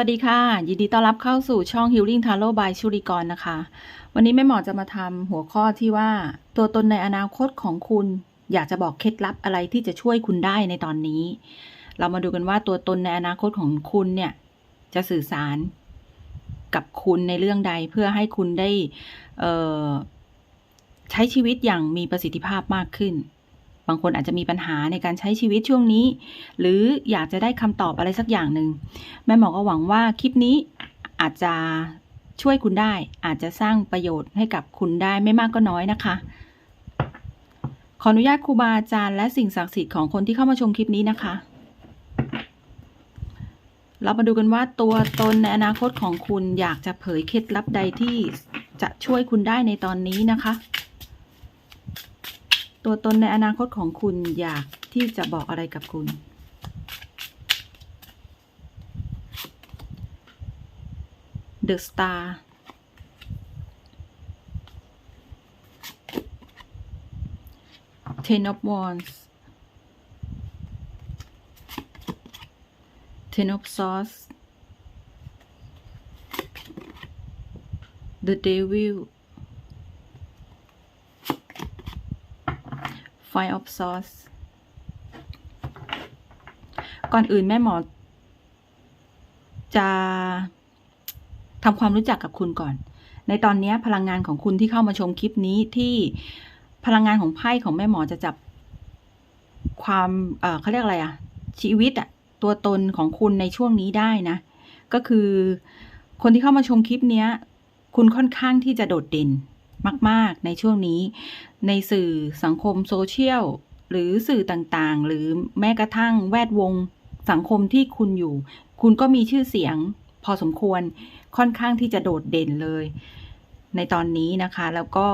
วัสดีค่ะ ยินดีต้อนรับเข้าสู่ช่อง Healing Tarot by ชุริกรนะคะ วันนี้แม่หมอจะมาทำหัวข้อที่ว่า ตัวตนในอนาคตของคุณ อยากจะบอกเคล็ดลับอะไรที่จะช่วยคุณได้ในตอนนี้ เรามาดูกันว่าตัวตนในอนาคตของคุณเนี่ย จะสื่อสารกับคุณในเรื่องใดเพื่อให้คุณได้ใช้ชีวิตอย่างมีประสิทธิภาพมากขึ้น บางคนอาจจะมีปัญหาในการใช้ชีวิตช่วงนี้ หรืออยากจะได้คำตอบอะไรสักอย่างหนึ่งแม่หมอก็หวังว่าคลิปนี้อาจจะช่วยคุณได้ อาจจะสร้างประโยชน์ให้กับคุณได้ไม่มากก็น้อยนะคะ ขออนุญาตครูบาอาจารย์และสิ่งศักดิ์สิทธิ์ของคนที่เข้ามาชมคลิปนี้นะคะ เรามาดูกันว่าตัวตนในอนาคตของคุณอยากจะเผยเคล็ดลับใดที่จะช่วยคุณได้ในตอนนี้นะคะ ตัวตนในอนาคตของคุณอยากที่จะบอกอะไรกับคุณ The Star Ten of Wands Ten of Swords The Devil Five of Swords ก่อนอื่นแม่หมอ จะทำความรู้จักกับคุณก่อน ในตอนนี้พลังงานของคุณที่เข้ามาชมคลิปนี้ที่พลังงานของไพ่ของแม่หมอจะจับความเเขาเรียกอะไรอะชีวิตอะตัวตนของคุณในช่วงนี้ได้นะ ก็คือคนที่เข้ามาชมคลิปนี้คุณค่อนข้างที่จะโดดเด่น มาก ๆ ในช่วงนี้ ในสื่อสังคมโซเชียล หรือสื่อต่างๆ หรือแม้กระทั่งแวดวงสังคมที่คุณอยู่ คุณก็มีชื่อเสียงพอสมควรค่อนข้างที่จะโดดเด่นเลย ในตอนนี้นะคะ แล้วก็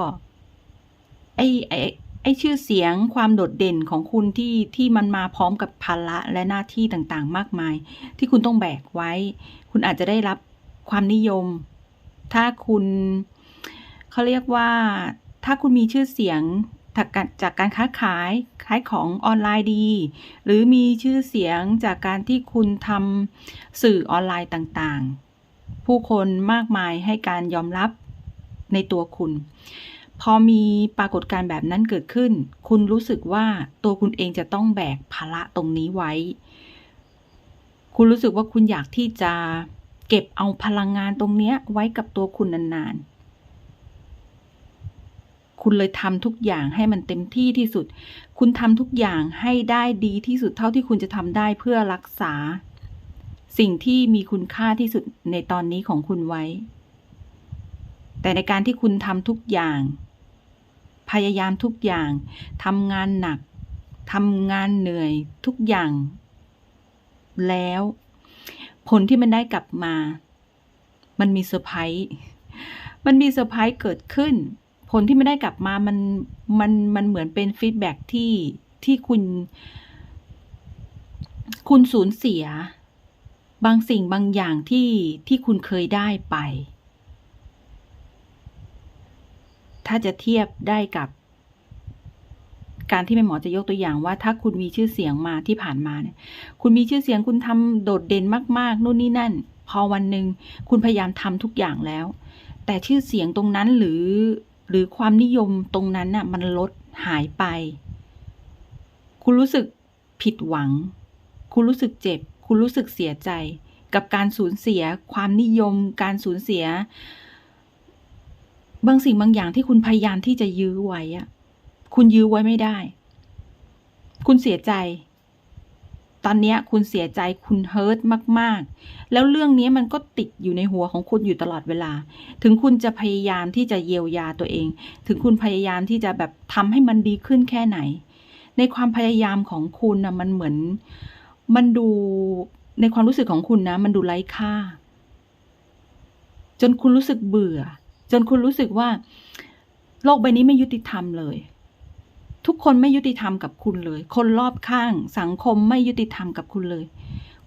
ไอ้ไอ้ไอ้ชื่อเสียงความโดดเด่นของคุณที่ที่มันมาพร้อมกับภาระและหน้าที่ต่างๆ มากมาย ที่คุณต้องแบกไว้ คุณอาจจะได้รับความนิยม ถ้าคุณ เขาเรียกว่า ถ้าคุณมีชื่อเสียงจากการจากการค้าขายขายของออนไลน์ดี หรือมีชื่อเสียงจากการที่คุณทำสื่อออนไลน์ต่างๆ ผู้คนมากมายให้การยอมรับในตัวคุณ พอมีปรากฏการณ์แบบนั้นเกิดขึ้น คุณรู้สึกว่าตัวคุณเองจะต้องแบกภาระตรงนี้ไว้ คุณรู้สึกว่าคุณอยากที่จะเก็บเอาพลังงานตรงเนี้ยไว้กับตัวคุณนานๆ คุณเลยทำทุกอย่างให้มันเต็มที่ที่สุด คุณทำทุกอย่างให้ได้ดีที่สุดเท่าที่คุณจะทำได้เพื่อรักษา สิ่งที่มีคุณค่าที่สุดในตอนนี้ของคุณไว้ แต่ในการที่คุณทำทุกอย่าง พยายามทุกอย่างทำงานหนักทำงานเหนื่อยทุกอย่าง แล้ว ผลที่มันได้กลับมา มันมีเซอร์ไพรส์มันมีเซอร์ไพรส์เกิดขึ้น ผลที่ไม่ได้กลับมามันมันมันเหมือนเป็นฟีดแบ็กที่ที่คุณ คุณสูญเสีย บางสิ่งบางอย่างที่ที่คุณเคยได้ไป ถ้าจะเทียบได้กับ การที่แม่หมอจะยกตัวอย่างว่า ถ้าคุณมีชื่อเสียงมาที่ผ่านมาเนี่ย คุณมีชื่อเสียงคุณทำโดดเด่นมาก ๆนู่นนี่นั่น พอวันหนึ่งคุณพยายามทำทุกอย่างแล้ว แต่ชื่อเสียงตรงนั้นหรือ หรือความนิยมตรงนั้นน่ะมันลดหายไป คุณรู้สึกผิดหวัง คุณรู้สึกเจ็บ คุณรู้สึกเสียใจ กับการสูญเสีย ความนิยม การสูญเสีย บางสิ่งบางอย่างที่คุณพยายามที่จะยื้อไว้อะคุณยื้อไว้ไม่ได้ คุณเสียใจ ตอนนี้คุณเสียใจคุณเฮิร์ตมากๆ แล้วเรื่องนี้มันก็ติดอยู่ในหัวของคุณอยู่ตลอดเวลา ถึงคุณจะพยายามที่จะเยียวยาตัวเอง ถึงคุณพยายามที่จะแบบทำให้มันดีขึ้นแค่ไหน ในความพยายามของคุณนะมันเหมือน มันดูในความรู้สึกของคุณนะ มันดูไร้ค่า จนคุณรู้สึกเบื่อ จนคุณรู้สึกว่า โลกใบนี้ไม่ยุติธรรมเลย ทุกคนไม่ยุติธรรมกับคุณเลย คนรอบข้างสังคมไม่ยุติธรรมกับคุณเลย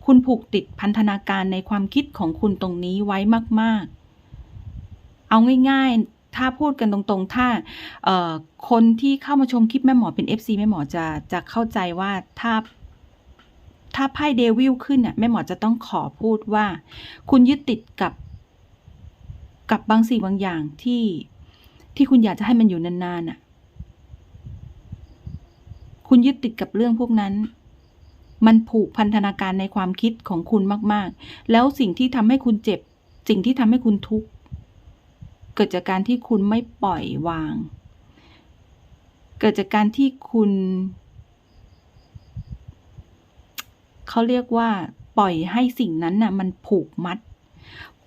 คุณผูกติดพันธนาการในความคิดของคุณตรงนี้ไว้มาก ๆ เอาง่าย ๆ ถ้าพูดกันตรงๆ ถ้าคนที่เข้ามาชมคลิปแม่หมอเป็น FC แม่หมอจะจะเข้าใจว่าถ้าถ้าไพ่เดวิลขึ้นน่ะแม่หมอจะต้องขอพูดว่า คุณยึดติดกับ กับบางสิ่งบางอย่างที่ที่คุณอยากจะให้มันอยู่นานๆน่ะ คุณยึดติดกับเรื่องพวกนั้น มันผูกพันธนาการในความคิดของคุณมาก ๆ แล้วสิ่งที่ทำให้คุณเจ็บ สิ่งที่ทำให้คุณทุกข์เกิดจากการที่คุณไม่ปล่อยวาง เกิดจากการที่คุณเขาเรียกว่า ปล่อยให้สิ่งนั้นน่ะ มันผูกมัด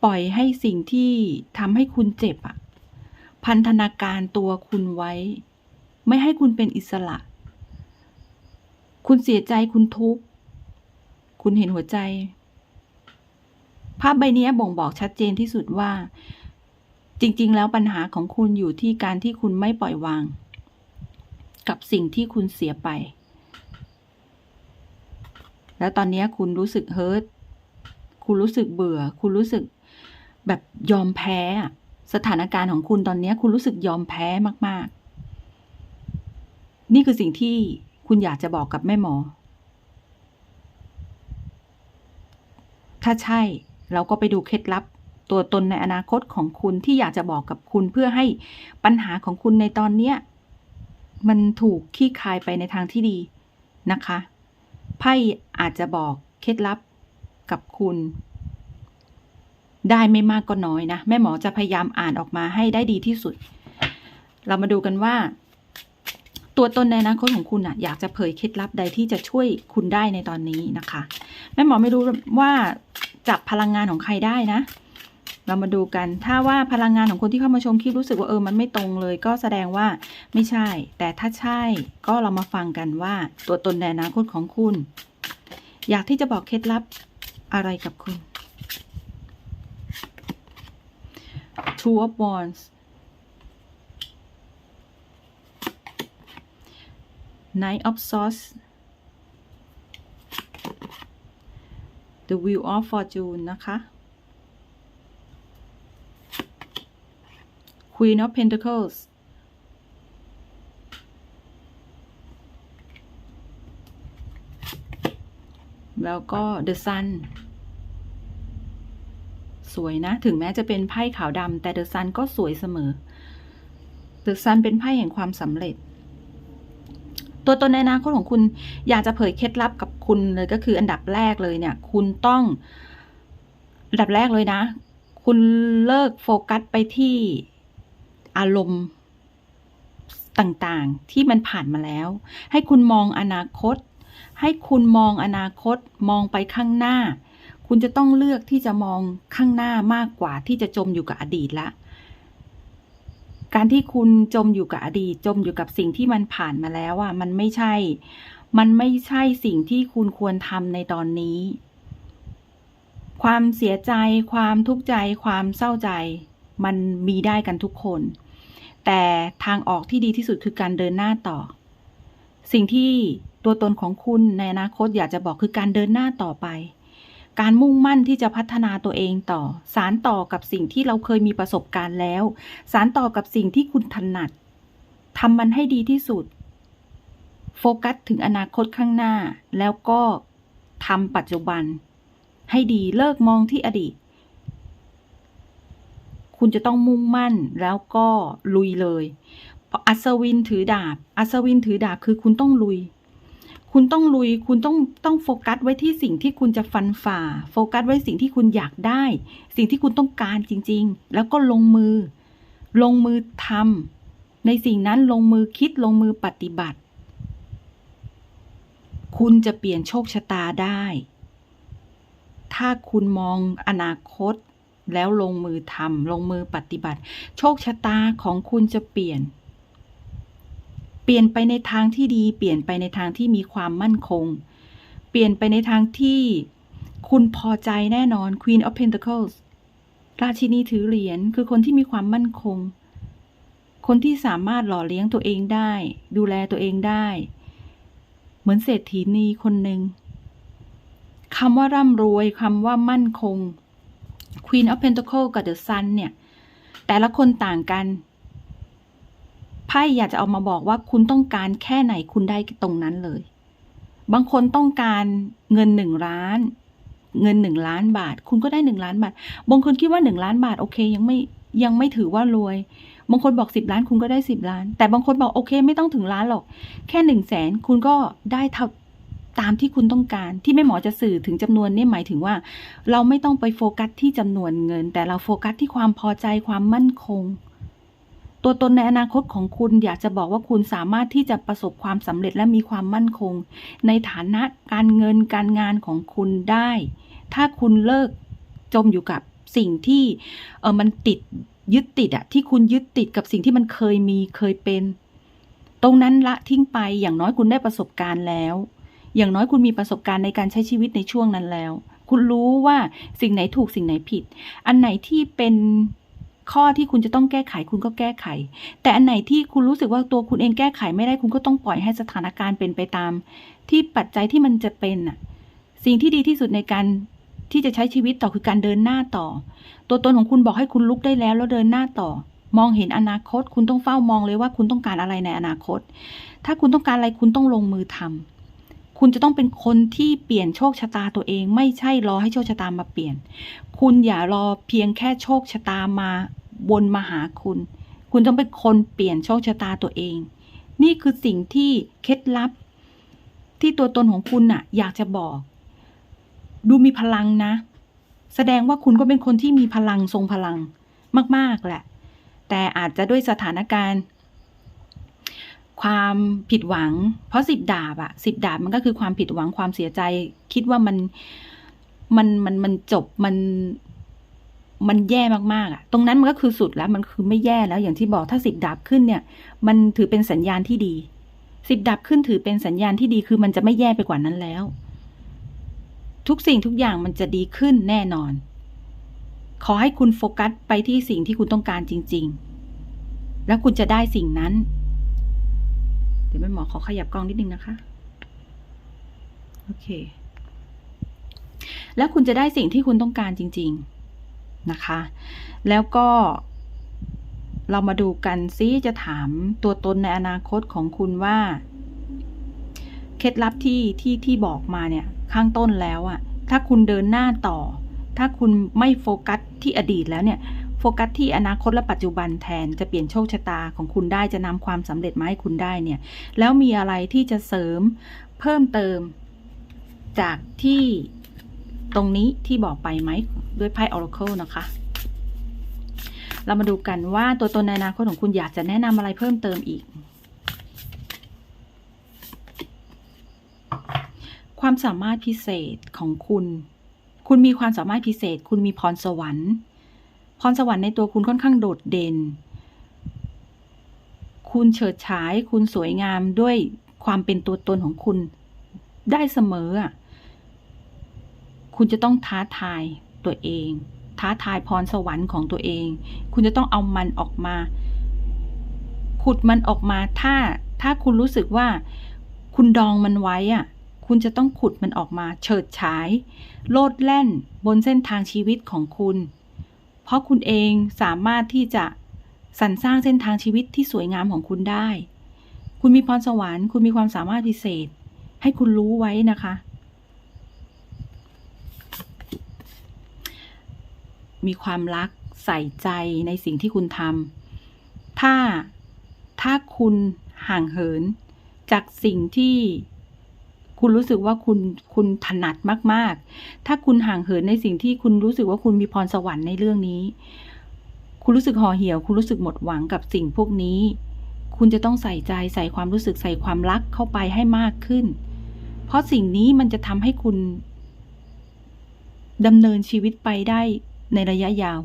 ปล่อยให้สิ่งที่ทำให้คุณเจ็บอะพันธนาการตัวคุณไว้ ไม่ให้คุณเป็นอิสระ คุณเสียใจคุณทุกข์ คุณเห็นหัวใจ ภาพใบนี้บ่งบอกชัดเจนที่สุดว่า จริง ๆ แล้วปัญหาของคุณอยู่ที่การที่คุณไม่ปล่อยวาง กับสิ่งที่คุณเสียไป แล้วตอนนี้คุณรู้สึกเฮิร์ตคุณรู้สึกเบื่อ คุณรู้สึกแบบยอมแพ้ สถานการณ์ของคุณตอนนี้คุณรู้สึกยอมแพ้มาก ๆ นี่คือสิ่งที่ คุณอยากจะบอกกับแม่หมอ ถ้าใช่เราก็ไปดูเคล็ดลับ ตัวตนในอนาคตของคุณที่อยากจะบอกกับคุณเพื่อให้ปัญหาของคุณในตอนเนี้ยมันถูกขี้คายไปในทางที่ดีนะคะ ไพ่อาจจะบอกเคล็ดลับกับคุณ ได้ไม่มากก็น้อยนะ แม่หมอจะพยายามอ่านออกมาให้ได้ดีที่สุด เรามาดูกันว่า ตัวตนในอนาคตของคุณอะอยากจะเผยเคล็ดลับใดที่จะช่วยคุณได้ในตอนนี้นะคะแม่หมอไม่รู้ว่าจับพลังงานของใครได้นะ เรามาดูกัน ถ้าว่าพลังงานของคนที่เข้ามาชมคลิปรู้สึกว่าเออมันไม่ตรงเลย ก็แสดงว่าไม่ใช่ แต่ถ้าใช่ก็เรามาฟังกันว่า ตัวตนในอนาคตของคุณ อยากที่จะบอกเคล็ดลับอะไรกับคุณ Two of Wands Knight of Swords The Wheel of Fortune นะคะ Queen of Pentacles แล้วก็ The Sun สวยนะ ถึงแม้จะเป็นไพ่ขาวดำแต่ The Sun ก็สวยเสมอ The Sun เป็นไพ่แห่งความสำเร็จ ตัวตนในอนาคตของคุณอยากจะเผยเคล็ดลับกับคุณเลยก็คืออันดับแรกเลยเนี่ย คุณต้องอันดับแรกเลยนะ คุณเลิกโฟกัสไปที่อารมณ์ต่างๆ ที่มันผ่านมาแล้ว ให้คุณมองอนาคต ให้คุณมองอนาคต มองไปข้างหน้า คุณจะต้องเลือกที่จะมองข้างหน้ามากกว่าที่จะจมอยู่กับอดีตละ การที่คุณจมอยู่กับอดีตจมอยู่กับสิ่งที่มันผ่านมาแล้วอะมันไม่ใช่ มันไม่ใช่สิ่งที่คุณควรทำในตอนนี้ ความเสียใจ ความทุกข์ใจ ความเศร้าใจ มันมีได้กันทุกคน แต่ทางออกที่ดีที่สุดคือการเดินหน้าต่อ สิ่งที่ตัวตนของคุณในอนาคตอยากจะบอกคือการเดินหน้าต่อไป การมุ่งมั่นที่จะพัฒนาตัวเองต่อ สารต่อกับสิ่งที่เราเคยมีประสบการณ์แล้ว สารต่อกับสิ่งที่คุณถนัดทำมันให้ดีที่สุด โฟกัสถึงอนาคตข้างหน้า แล้วก็ทำปัจจุบัน ให้ดีเลิกมองที่อดีต คุณจะต้องมุ่งมั่นแล้วก็ลุยเลยเพราะอัศวินถือดาบ อัศวินถือดาบคือคุณต้องลุย คุณต้องลุย คุณต้องต้องโฟกัสไว้ที่สิ่งที่คุณจะฟันฝ่า โฟกัสไว้สิ่งที่คุณอยากได้ สิ่งที่คุณต้องการจริง ๆ แล้วก็ลงมือ ลงมือทำในสิ่งนั้นลงมือคิดลงมือปฏิบัติ คุณจะเปลี่ยนโชคชะตาได้ ถ้าคุณมองอนาคต แล้วลงมือทำลงมือปฏิบัติ โชคชะตาของคุณจะเปลี่ยน ปลี่ยนไปในทางที่ดี เปลี่ยนไปในทางที่มีความมั่นคง เปลี่ยนไปในทางที่คุณพอใจแน่นอน Queen of Pentacles ราชินีถือเหรียญคือคนที่มีความมั่นคง คนที่สามารถหล่อเลี้ยงตัวเองได้ ดูแลตัวเองได้ เหมือนเศรษฐีนีคนหนึ่งคำว่าร่ำรวยคำว่ามั่นคง Queen of Pentacles กับ The Sun เนี่ย แต่ละคนต่างกัน ไพ่อยากจะเอามาบอกว่าคุณต้องการแค่ไหนคุณได้ตรงนั้นเลย บางคนต้องการเงินหนึ่งล้าน เงินหนึ่งล้านบาท คุณก็ได้หนึ่งล้านบาท บางคนคิดว่าหนึ่งล้านบาทโอเค ยังไม่ยังไม่ถือว่ารวย บางคนบอกสิบล้าน คุณก็ได้สิบล้าน แต่บางคนบอกโอเค ไม่ต้องถึงล้านหรอก แค่หนึ่งแสนคุณก็ได้เท่าตามที่คุณต้องการที่แม่หมอจะสื่อถึงจำนวนนี่หมายถึงว่า เราไม่ต้องไปโฟกัสที่จำนวนเงิน แต่เราโฟกัสที่ความพอใจความมั่นคง ตัวตนในอนาคตของคุณอยากจะบอกว่าคุณสามารถที่จะประสบความสำเร็จและมีความมั่นคง ในฐานะการเงินการงานของคุณได้ ถ้าคุณเลิกจมอยู่กับสิ่งที่เออมันติดยึดติดอะที่คุณยึดติดกับสิ่งที่มันเคยมีเคยเป็น ตรงนั้นละทิ้งไปอย่างน้อยคุณได้ประสบการณ์แล้ว อย่างน้อยคุณมีประสบการณ์ในการใช้ชีวิตในช่วงนั้นแล้ว คุณรู้ว่าสิ่งไหนถูกสิ่งไหนผิด อันไหนที่เป็น ข้อที่คุณจะต้องแก้ไขคุณก็แก้ไข แต่อันไหนที่คุณรู้สึกว่าตัวคุณเองแก้ไขไม่ได้คุณก็ต้องปล่อยให้สถานการณ์เป็นไปตาม ที่ปัจจัยที่มันจะเป็นน่ะ สิ่งที่ดีที่สุดในการที่จะใช้ชีวิตต่อคือการเดินหน้าต่อ ตัวตนของคุณบอกให้คุณลุกได้แล้วแล้วเดินหน้าต่อ มองเห็นอนาคต คุณต้องเฝ้ามองเลยว่าคุณต้องการอะไรในอนาคต ถ้าคุณต้องการอะไรคุณต้องลงมือทำคุณจะต้องเป็นคนที่เปลี่ยนโชคชะตาตัวเอง ไม่ใช่รอให้โชคชะตามาเปลี่ยน คุณอย่ารอเพียงแค่โชคชะตามา วนมาหาคุณ คุณต้องเป็นคนเปลี่ยนโชคชะตาตัวเอง นี่คือสิ่งที่เคล็ดลับ ที่ตัวตนของคุณน่ะ อยากจะบอก ดูมีพลังนะ แสดงว่าคุณก็เป็นคนที่มีพลังทรงพลังมาก ๆ แหละ แต่อาจจะด้วยสถานการณ์ ความผิดหวัง เพราะสิบดาบอะสิบดาบมันก็คือความผิดหวังความเสียใจ คิดว่ามันมันมันมันจบมัน มันแย่มากๆอะ ตรงนั้นมันก็คือสุดแล้ว มันคือไม่แย่แล้วอย่างที่บอกถ้าสิบดาบขึ้นเนี่ย มันถือเป็นสัญญาณที่ดีสิบดาบขึ้นถือเป็นสัญญาณที่ดีคือมันจะไม่แย่ไปกว่านั้นแล้ว ทุกสิ่งทุกอย่างมันจะดีขึ้นแน่นอน ขอให้คุณโฟกัสไปที่สิ่งที่คุณต้องการจริง ๆ แล้วคุณจะได้สิ่งนั้น เดี๋ยวแม่หมอขอขยับกล้องนิดนึงนะคะ โอเค แล้วคุณจะได้สิ่งที่คุณต้องการจริง ๆ นะคะ แล้วก็เรามาดูกันซิจะถามตัวตนในอนาคตของคุณว่า เคล็ดลับที่ที่ที่บอกมาเนี่ยข้างต้นแล้วอะถ้าคุณเดินหน้าต่อ ถ้าคุณไม่โฟกัสที่อดีตแล้วเนี่ยโฟกัสที่อนาคตและปัจจุบันแทนจะเปลี่ยนโชคชะตาของคุณได้จะนำความสำเร็จมาให้คุณได้เนี่ย แล้วมีอะไรที่จะเสริมเพิ่มเติมจากที่ ตรงนี้ที่บอกไปไหมด้วยไพ่ Oracle นะคะ เรามาดูกันว่าตัวตนในอนาคตของคุณอยากจะแนะนำอะไรเพิ่มเติมอีก ความสามารถพิเศษของคุณ คุณมีความสามารถพิเศษ คุณมีพรสวรรค์พรสวรรค์ในตัวคุณค่อนข้างโดดเด่น คุณเฉิดฉาย คุณสวยงามด้วยความเป็นตัวตนของคุณได้เสมออะ คุณจะต้องท้าทายตัวเอง ท้าทายพรสวรรค์ของตัวเอง คุณจะต้องเอามันออกมา ขุดมันออกมาถ้าถ้าคุณรู้สึกว่า คุณดองมันไว้อะคุณจะต้องขุดมันออกมา เฉิดฉาย โลดแล่นบนเส้นทางชีวิตของคุณ เพราะคุณเองสามารถที่จะสรรสร้างเส้นทางชีวิตที่สวยงามของคุณได้ คุณมีพรสวรรค์ คุณมีความสามารถพิเศษ ให้คุณรู้ไว้นะคะ มีความรักใส่ใจในสิ่งที่คุณทำถ้าถ้าคุณห่างเหิน จากสิ่งที่คุณรู้สึกว่าคุณคุณถนัดมาก ๆ ถ้าคุณห่างเหินในสิ่งที่คุณรู้สึกว่าคุณมีพรสวรรค์ในเรื่องนี้ คุณรู้สึกห่อเหี่ยว คุณรู้สึกหมดหวังกับสิ่งพวกนี้ คุณจะต้องใส่ใจใส่ความรู้สึกใส่ความรักเข้าไปให้มากขึ้น เพราะสิ่งนี้มันจะทำให้คุณดำเนินชีวิตไปได้ ในระยะยาว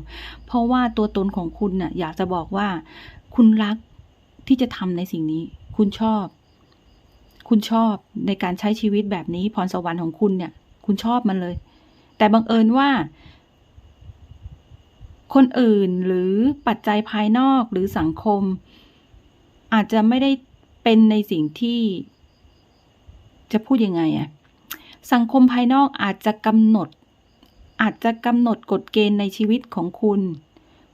เพราะว่าตัวตนของคุณน่ะอยากจะบอกว่า คุณรักที่จะทำในสิ่งนี้ คุณชอบ คุณชอบในการใช้ชีวิตแบบนี้พรสวรรค์ของคุณเนี่ย คุณชอบมันเลย แต่บังเอิญว่า คนอื่นหรือปัจจัยภายนอกหรือสังคม อาจจะไม่ได้เป็นในสิ่งที่ จะพูดยังไงอะสังคมภายนอกอาจจะกำหนด อาจจะกำหนดกฎเกณฑ์ในชีวิตของคุณ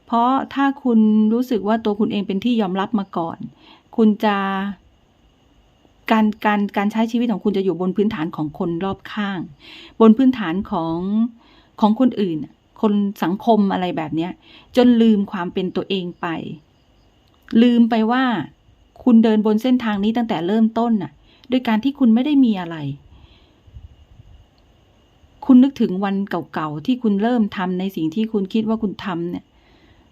เพราะถ้าคุณรู้สึกว่าตัวคุณเองเป็นที่ยอมรับมาก่อน คุณจะการการการใช้ชีวิตของคุณจะอยู่บนพื้นฐานของคนรอบข้าง บนพื้นฐานของของคนอื่น คนสังคมอะไรแบบนี้จนลืมความเป็นตัวเองไป ลืมไปว่า คุณเดินบนเส้นทางนี้ตั้งแต่เริ่มต้นน่ะ โดยการที่คุณไม่ได้มีอะไร คุณนึกถึงวันเก่าๆที่คุณเริ่มทำในสิ่งที่คุณคิดว่าคุณทำเนี่ย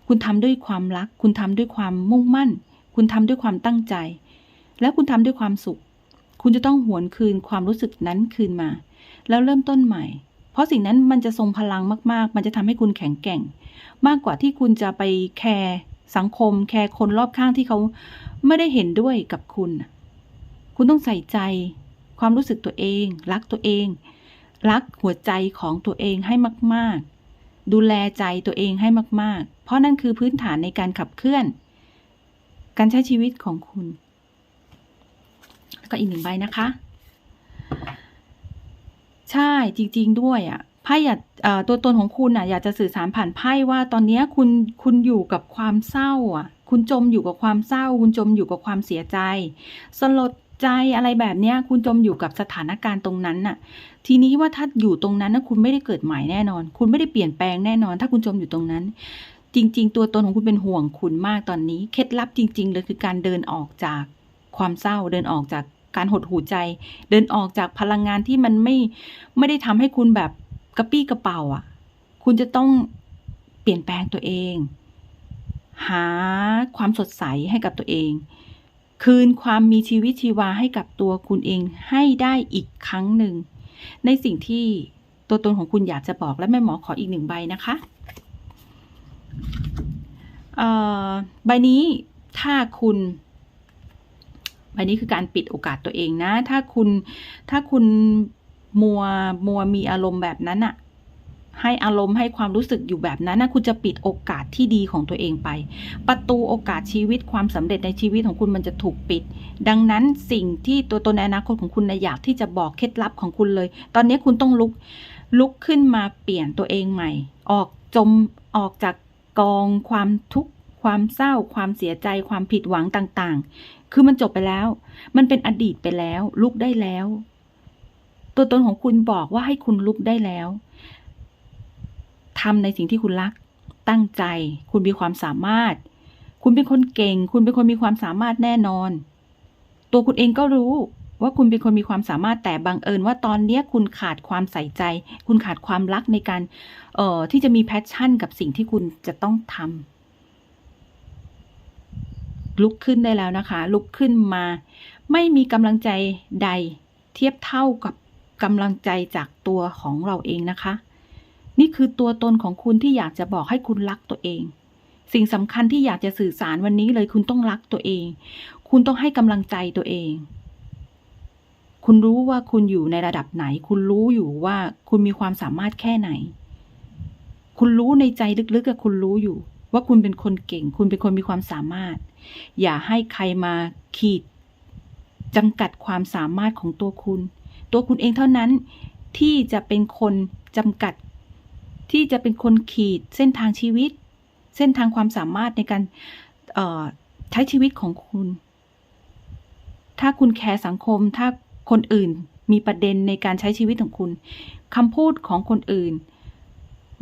คุณทำด้วยความรัก คุณทำด้วยความมุ่งมั่น คุณทำด้วยความตั้งใจ แล้วคุณทำด้วยความสุข คุณจะต้องหวนคืนความรู้สึกนั้นคืนมา แล้วเริ่มต้นใหม่ เพราะสิ่งนั้นมันจะทรงพลังมากๆ มันจะทำให้คุณแข็งแกร่ง มากกว่าที่คุณจะไปแคร์สังคม แคร์คนรอบข้างที่เขาไม่ได้เห็นด้วยกับคุณ คุณต้องใส่ใจ ความรู้สึกตัวเอง รักตัวเอง รักหัวใจของตัวเองให้มาก ๆ ดูแลใจตัวเองให้มาก ๆ เพราะนั่นคือพื้นฐานในการขับเคลื่อน การใช้ชีวิตของคุณ แล้วก็อีกหนึ่งใบนะคะ ใช่จริง ๆ ด้วยอะ่ะไพ่อยากตัวตนของคุณอะอยากจะสื่อสารผ่านไพ่ว่าตอนนี้คุณคุณอยู่กับความเศร้าอะ คุณจมอยู่กับความเศร้า คุณจมอยู่กับความเสียใจ สลด ใจอะไรแบบเนี้ย คุณจมอยู่กับสถานการณ์ตรงนั้นน่ะ ทีนี้ว่าถ้าอยู่ตรงนั้นนะคุณไม่ได้เกิดใหม่แน่นอน คุณไม่ได้เปลี่ยนแปลงแน่นอน ถ้าคุณจมอยู่ตรงนั้น จริง ๆ ตัวตนของคุณเป็นห่วงคุณมากตอนนี้ เคล็ดลับจริง ๆ เลยคือการเดินออกจากความเศร้า เดินออกจากการหดหู่ใจ เดินออกจากพลังงานที่มันไม่ไม่ได้ทำให้คุณแบบกระปี้กระเป๋าอะ คุณจะต้องเปลี่ยนแปลงตัวเอง หาความสดใสให้กับตัวเอง คืนความมีชีวิตชีวาให้กับตัวคุณเองให้ได้อีกครั้งหนึ่ง ในสิ่งที่ตัวตนของคุณอยากจะบอกและแม่หมอขออีกหนึ่งใบนะคะใบนี้ถ้าคุณใบนี้คือการปิดโอกาสตัวเองนะ ถ้าคุณถ้าคุณมัวมัวมีอารมณ์แบบนั้นอะ ให้อารมณ์ให้ความรู้สึกอยู่แบบนั้นนะคุณจะปิดโอกาสที่ดีของตัวเองไป ประตูโอกาสชีวิตความสำเร็จในชีวิตของคุณมันจะถูกปิด ดังนั้นสิ่งที่ตัวตนในอนาคตของคุณนะอยากที่จะบอกเคล็ดลับของคุณเลย ตอนนี้คุณต้องลุกลุกขึ้นมาเปลี่ยนตัวเองใหม่ ออกจมออกจากกองความทุกข์ความเศร้า ความเสียใจความผิดหวังต่างๆ คือมันจบไปแล้ว มันเป็นอดีตไปแล้ว ลุกได้แล้ว ตัวตนของคุณบอกว่าให้คุณลุกได้แล้ว ทำในสิ่งที่คุณรัก ตั้งใจ คุณมีความสามารถ คุณเป็นคนเก่ง คุณเป็นคนมีความสามารถแน่นอน ตัวคุณเองก็รู้ว่าคุณเป็นคนมีความสามารถแต่บังเอิญว่าตอนนี้คุณขาดความใส่ใจ คุณขาดความรักในการ เอ่อ ที่จะมีแพชชั่นกับสิ่งที่คุณจะต้องทำลุกขึ้นได้แล้วนะคะ ลุกขึ้นมา ไม่มีกำลังใจใด เทียบเท่ากับกำลังใจจากตัวของเราเองนะคะ นี่คือตัวตนของคุณที่อยากจะบอกให้คุณรักตัวเอง สิ่งสำคัญที่อยากจะสื่อสารวันนี้เลยคุณต้องรักตัวเอง คุณต้องให้กำลังใจตัวเอง คุณรู้ว่าคุณอยู่ในระดับไหน คุณรู้อยู่ว่าคุณมีความสามารถแค่ไหน คุณรู้ในใจลึกๆกับคุณรู้อยู่ ว่าคุณเป็นคนเก่ง คุณเป็นคนมีความสามารถ อย่าให้ใครมาขีดจำกัดความสามารถของตัวคุณ ตัวคุณเองเท่านั้นที่จะเป็นคนจำกัด ที่จะเป็นคนขีดเส้นทางชีวิต เส้นทางความสามารถในการใช้ชีวิตของคุณ ถ้าคุณแคร์สังคม ถ้าคนอื่นมีประเด็นในการใช้ชีวิตของคุณคำพูดของคนอื่น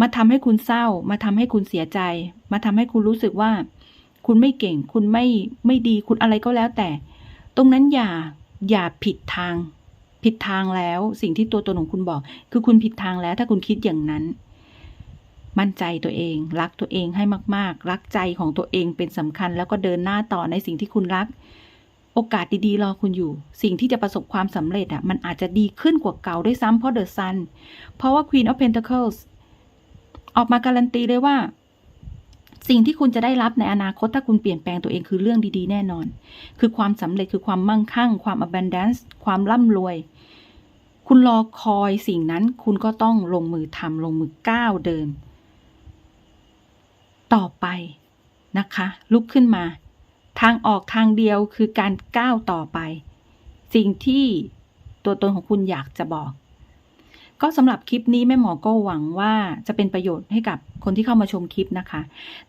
มาทำให้คุณเศร้า มาทำให้คุณเสียใจ มาทำให้คุณรู้สึกว่า คุณไม่เก่ง คุณไม่ไม่ดี คุณอะไรก็แล้วแต่ ตรงนั้นอย่าอย่าผิดทาง ผิดทางแล้ว สิ่งที่ตัวตนของคุณบอก คือคุณผิดทางแล้ว ถ้าคุณคิดอย่างนั้น มั่นใจตัวเอง รักตัวเองให้มาก ๆ รักใจของตัวเองเป็นสำคัญ แล้วก็เดินหน้าต่อในสิ่งที่คุณรัก โอกาสดีๆ รอคุณอยู่ สิ่งที่จะประสบความสำเร็จอะมันอาจจะดีขึ้นกว่าเก่าด้วยซ้ำเพราะเดอะซันเพราะว่า Queen of Pentacles ออกมาการันตีเลยว่า สิ่งที่คุณจะได้รับในอนาคตถ้าคุณเปลี่ยนแปลงตัวเองคือเรื่องดีๆ แน่นอน คือความสำเร็จคือความมั่งคั่ง ความ abundance ความร่ำรวยคุณรอคอยสิ่งนั้นคุณก็ต้องลงมือทำลงมือก้าวเดิน ต่อไปนะคะ ลุกขึ้นมา ทางออกทางเดียวคือการก้าวต่อไป สิ่งที่ตัวตนของคุณอยากจะบอก ก็สำหรับคลิปนี้แม่หมอก็หวังว่าจะเป็นประโยชน์ให้กับคนที่เข้ามาชมคลิปนะคะ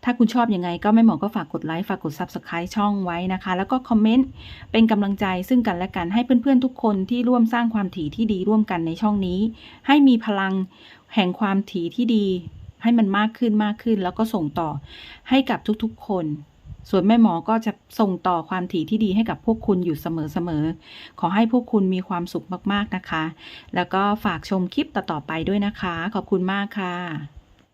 ถ้าคุณชอบยังไงก็แม่หมอก็ฝากกดไลค์ฝากกด Subscribe ช่องไว้นะคะ แล้วก็คอมเมนต์เป็นกำลังใจซึ่งกันและกันให้เพื่อนๆทุกคนที่ร่วมสร้างความถี่ที่ดีร่วมกันในช่องนี้ ให้มีพลังแห่งความถี่ที่ดี ให้มันมากขึ้นมากขึ้น แล้วก็ส่งต่อให้กับทุกๆคน ส่วนแม่หมอก็จะส่งต่อความถี่ที่ดีให้กับพวกคุณอยู่เสมอๆ ขอให้พวกคุณมีความสุขมากๆนะคะ แล้วก็ฝากชมคลิปต่อๆไปด้วยนะคะ ขอบคุณมากค่ะ